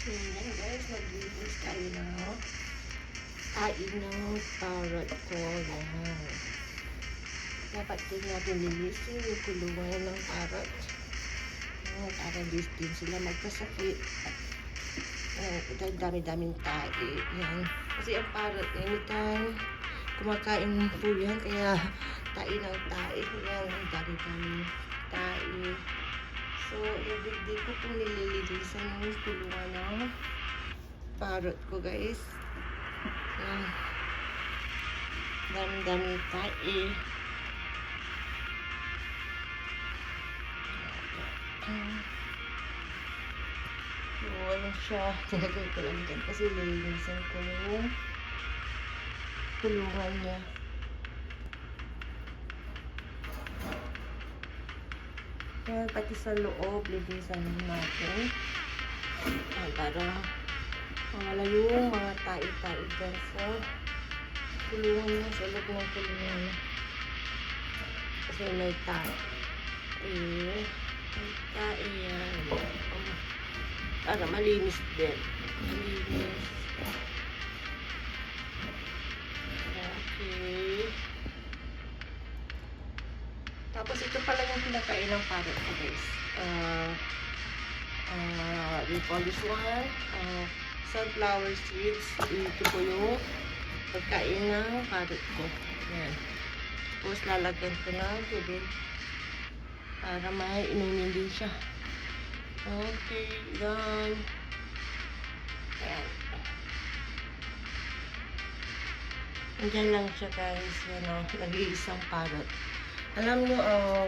Ayan guys, maglinis tayo ng kain ng parrot ko. Yan. Dapat din natin linisin yung kulungan ng parrot. Ayan, para din sila magkasakit. Ayan, ito dami-daming tae. Yan. Kasi ang parrot, anytime kumakain po yan, kaya tae ng tae. Yan, ang dami-daming tae. So, every day ko pong nililinisan yung kulungan ng parrot ko, guys. Yan. Dami-dami tae. So, ano siya. Nilagay ko lang dyan kasi lilinisan ko yung kulungan niya. Yan, pati sa loob, linisan natin. Yan, para mawala yung mga tae-tae dyan sa kulungan niya, sa loob ng kulungan niya. Kasi may tae. Eh, may tae yan. Um, Para malinis din. Malinis. Tapos ito pala yung pinakain ng parrot ko guys. Uh, uh, call this one uh, sunflower seeds. Ito po yung pagkain ng parrot ko. Yan. Tapos lalagyan ko ng tubig para may inumin din siya. Okay, done. Ayan. Andyan lang siya guys, ano, nag-iisang parrot. Alam nyo, uh,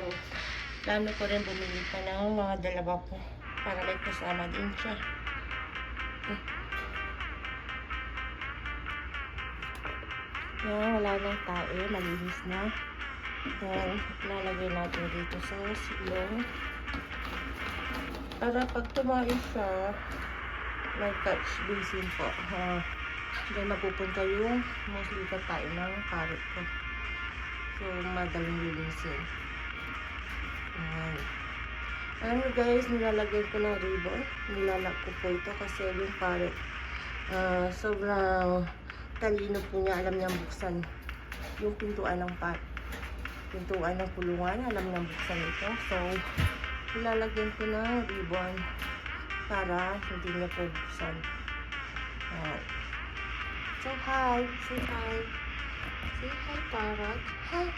plano ko rin bumili pa ng mga dalawa ko para may kasama din siya. Eh. Yan, wala nang tae, malinis na. Yan, lalagay natin dito sa silong. Para pag tumayo siya, may touch basin po. Ha, Diyan mapupunta yung mostly tayo ng parrot ko. So, madaling linisin. Ayan. Alam nyo guys, nilalagyan ko ng ribbon. Nilalak ko po ito kasi yung parrot, ah, sobrang talino po niya. Alam niyang buksan yung pintuan ng pat. Pintuan ng kulungan. Alam niyang buksan ito. So, nilalagyan ko ng ribbon para hindi niya po buksan. Ayan. So, hi. Say hi. Say hi, parrot. Hi.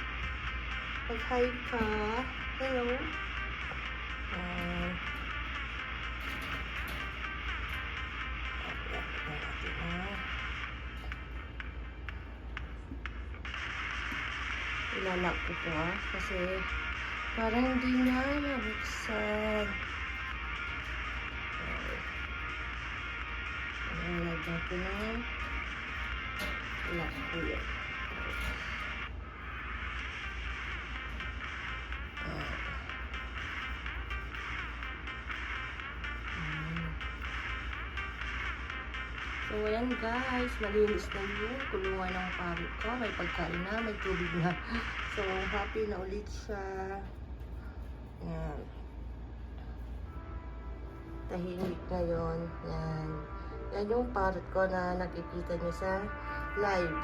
Mag-hi ka. Hello. Uh, Ilalak ko po ah. Kasi parang hindi na mabuksan. Ilalagyan ko na. Lock ko yan. So, ayan guys, malinis na yung kulungan ng parrot ko. May pagkain na, may tubig na. So, happy na ulit siya. Ayan. Tahimik ngayon. Yan. Yan yung parrot ko na nakikita niyo sa live.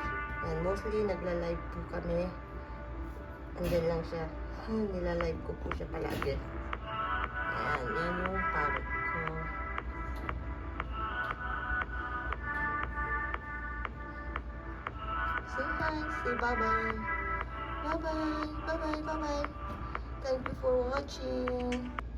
Yan, mostly nagla-live po kami. Andyan lang siya. Nila-live ko po siya palagi. Yan, yan yung parrot ko. Say hi, say bye-bye. Bye-bye, bye-bye, bye-bye. Thank you for watching.